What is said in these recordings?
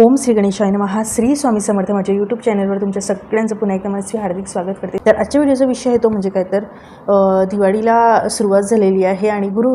ओम श्री गणेशाय महा श्री स्वामी समर्थ माझ्या यूट्यूब चॅनलवर तुमच्या सगळ्यांचं पुन्हा एकदा मनस्वी हार्दिक स्वागत करते. तर आजच्या व्हिडिओचा विषय आहे तो म्हणजे काय तर दिवाळीला सुरुवात झालेली आहे आणि गुरु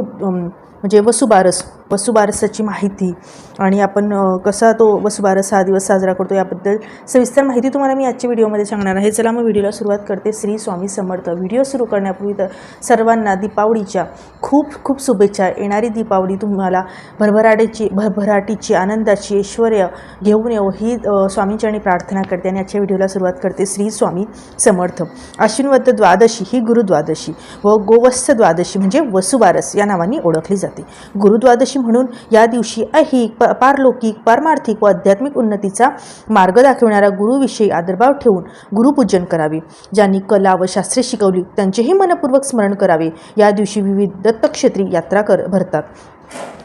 म्हणजे वसुबारस वसुबारसाची माहिती. आणि आपण कसा तो वसुबारस हा दिवस साजरा करतो याबद्दल सविस्तर माहिती तुम्हाला मी आजच्या व्हिडिओमध्ये सांगणार आहे. चला मग व्हिडिओला सुरुवात करते श्री स्वामी समर्थ. व्हिडिओ सुरू करण्यापूर्वी तर सर्वांना दीपावलीच्या खूप खूप शुभेच्छा. येणारी दीपावली तुम्हाला भरभराटीची भरभराटीची आनंदाची ऐश्वर्य घेऊन येऊ ही स्वामींची आणि प्रार्थना करते. आणि आजच्या व्हिडिओला सुरुवात करते श्री स्वामी समर्थ. अश्विनवद्ध द्वादशी ही गुरुद्वादशी व गोवत्स द्वादशी म्हणजे वसुबारस या नावाने ओळखली जाते. गुरुद्वादशी म्हणून या दिवशी ऐहिक प पारलौकिक पारमार्थिक व आध्यात्मिक उन्नतीचा मार्ग दाखवणाऱ्या गुरुविषयी आदरभाव ठेवून गुरुपूजन करावे. ज्यांनी कला व शास्त्रे शिकवली त्यांचेही मनपूर्वक स्मरण करावे. या दिवशी विविध दत्तक्षेत्री यात्रा कर भरतात.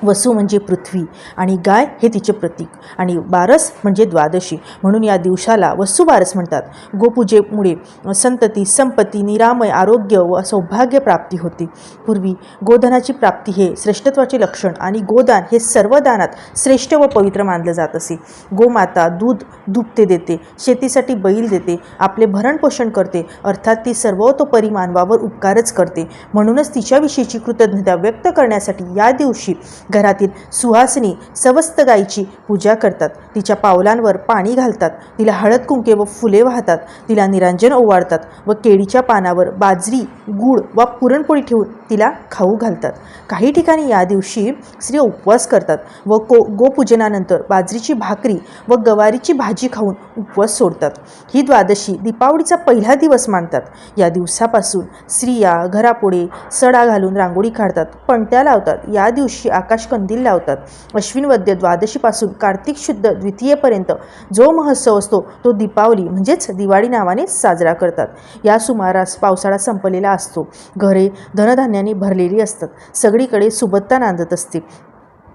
वसू म्हणजे पृथ्वी आणि गाय हे तिचे प्रतीक आणि बारस म्हणजे द्वादशी. म्हणून या दिवसाला वसुबारस म्हणतात. गोपूजेमुळे संतती संपत्ती निरामय आरोग्य व सौभाग्य प्राप्ती होते. पूर्वी गोधनाची प्राप्ती हे श्रेष्ठत्वाचे लक्षण आणि गोदान हे सर्व दानात श्रेष्ठ व पवित्र मानलं जात असे. गोमाता दूध दुभते देते शेतीसाठी बैल देते आपले भरणपोषण करते अर्थात ती सर्वतोपरी मानवावर उपकारच करते. म्हणूनच तिच्याविषयीची कृतज्ञता व्यक्त करण्यासाठी या दिवशी घरातील सुहासिनी सवस्त गायीची पूजा करतात. तिच्या पावलांवर पाणी घालतात. तिला हळद कुंके व फुले वाहतात. तिला निरांजन ओवाळतात व केळीच्या पानावर बाजरी गूळ व पुरणपोळी ठेवून तिला खाऊ घालतात. काही ठिकाणी या दिवशी स्त्रिया उपवास करतात व को गोपूजनानंतर बाजरीची भाकरी व गवारीची भाजी खाऊन उपवास सोडतात. ही द्वादशी दीपावलीचा पहिला दिवस मानतात. या दिवसापासून स्त्रिया घरापुढे सडा घालून रांगोळी काढतात पणत्या लावतात. या दिवशी आकाश कंदील लावतात. अश्विन वद्य द्वादशीपासून कार्तिक शुद्ध द्वितीयेपर्यंत जो महोत्सव असतो तो दीपावली म्हणजेच दिवाळी नावाने साजरा करतात. या सुमारास पावसाळा संपलेला असतो. घरे धनधान्याने भरलेली असतात. सगळीकडे सुबत्ता नांदत असते.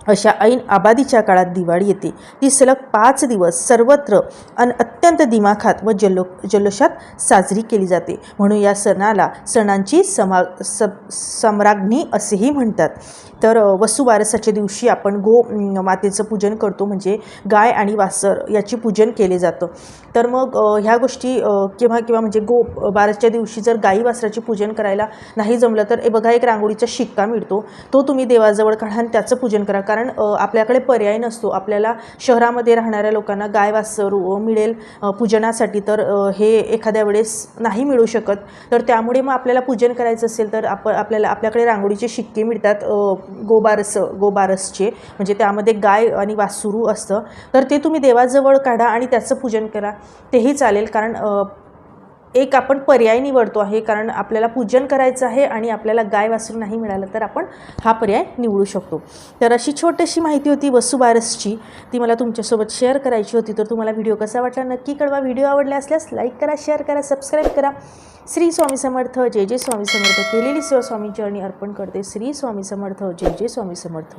अशा ऐन आबादीच्या काळात दिवाळी येते. ती सलग पाच दिवस सर्वत्र अन अत्यंत दिमाखात व जल्लो जल्लोषात साजरी केली जाते. म्हणून या सणाला सणांची समा स सम्राज्ञी असेही म्हणतात. तर वसुवारसाच्या दिवशी आपण गो मातेचं पूजन करतो. म्हणजे गाय आणि वासर याची पूजन केले जातं. तर मग ह्या गोष्टी किंवा किंवा म्हणजे गो बारसच्या दिवशी जर गाई वासराचे पूजन करायला नाही जमलं तर ए बघा एक रांगोळीचा शिक्का मिळतो. तो तुम्ही देवाजवळ काढा आणि त्याचं पूजन करा. कारण आपल्याकडे पर्याय नसतो. आपल्याला शहरामध्ये राहणाऱ्या लोकांना गाय वासरू मिळेल पूजनासाठी तर हे एखाद्या वेळेस नाही मिळू शकत. तर त्यामुळे मग आपल्याला पूजन करायचं असेल तर आप आपल्याला आपल्याकडे रांगोळीचे शिक्के मिळतात गोबारस गोबारसचे. म्हणजे त्यामध्ये गाय आणि वासुरू असतं. तर ते तुम्ही देवाजवळ काढा आणि त्याचं पूजन करा. तेही चालेल कारण एक आपण पर्याय निवडतो आहे कारण आपल्याला पूजन करायचं आहे आणि आपल्याला गाय वासरू नाही मिळालं तर आपण हा पर्याय निवडू शकतो. तर अशी छोटीशी माहिती होती वसुबारसची ती मला तुमच्यासोबत शेअर करायची होती. तर तुम्हाला व्हिडिओ कसा वाटला नक्की कळवा. व्हिडिओ आवडला असल्यास लाईक करा शेअर करा सबस्क्राईब करा. श्री स्वामी समर्थ जय जय स्वामी समर्थ. केलेली शिवस्वामी स्वामी चरणी अर्पण करते श्री स्वामी समर्थ जय जय स्वामी समर्थ.